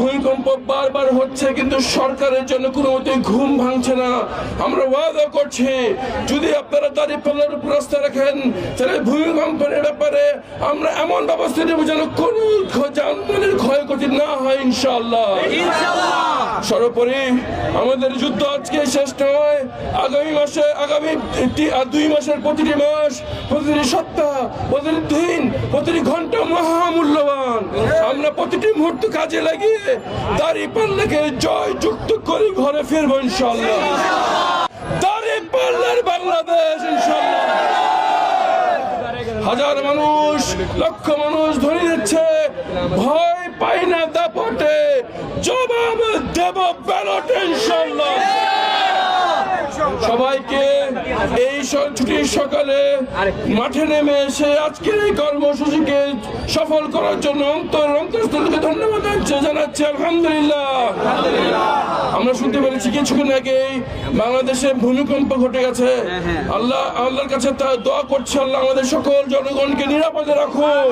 ভূমিকম্প বারবার হচ্ছে, কিন্তু সরকারের জন্য কোনো মতে ঘুম ভাঙছে না। আমরা ওয়াদা করছি, যদি আপনারা দাঁড়িয়ে পাল্লার উপর রাস্তা রাখেন, তাহলে ভূমিকম্পের ব্যাপারে আমরা এমন ব্যবস্থা নেব যেন কোনো ক্ষয়ক্ষতি না হয়, ইনশাআল্লাহ। সর্বোপরি আমাদের যুদ্ধ আজকে শেষ নয় আগামী মাসে, আগামী দুই মাসের প্রতিটি মাস, প্রতিটি সপ্তাহ, প্রতিটি দিন, প্রতিটি ঘণ্টা মহামূল্যবান। আমরা প্রতিটি মুহূর্ত কাজে লাগিয়ে দাড়ি পাল্লাকে জয় যুক্ত করে ঘরে ফিরবো ইনশাল্লাহ দাড়ি পাল্লার বাংলাদেশ ইনশাল্লাহ হাজার মানুষ, লক্ষ মানুষ ধরে দিচ্ছে সবাইকে এই ছুটির সকালে মাঠে নেমে এসে আজকের এই কর্মসূচিকে সফল করার জন্য অন্তর অন্তরস্থলকে ধন্যবাদ জানাচ্ছি জানাচ্ছি আলহামদুলিল্লাহ। আমরা শুনতে পেরেছি কিছুক্ষণ আগেই বাংলাদেশে ভূমিকম্প ঘটে গেছে। আল্লাহ, আল্লাহর কাছে তা দোয়া করছে, আল্লাহ আমাদের সকল জনগণকে নিরাপদে রাখুন।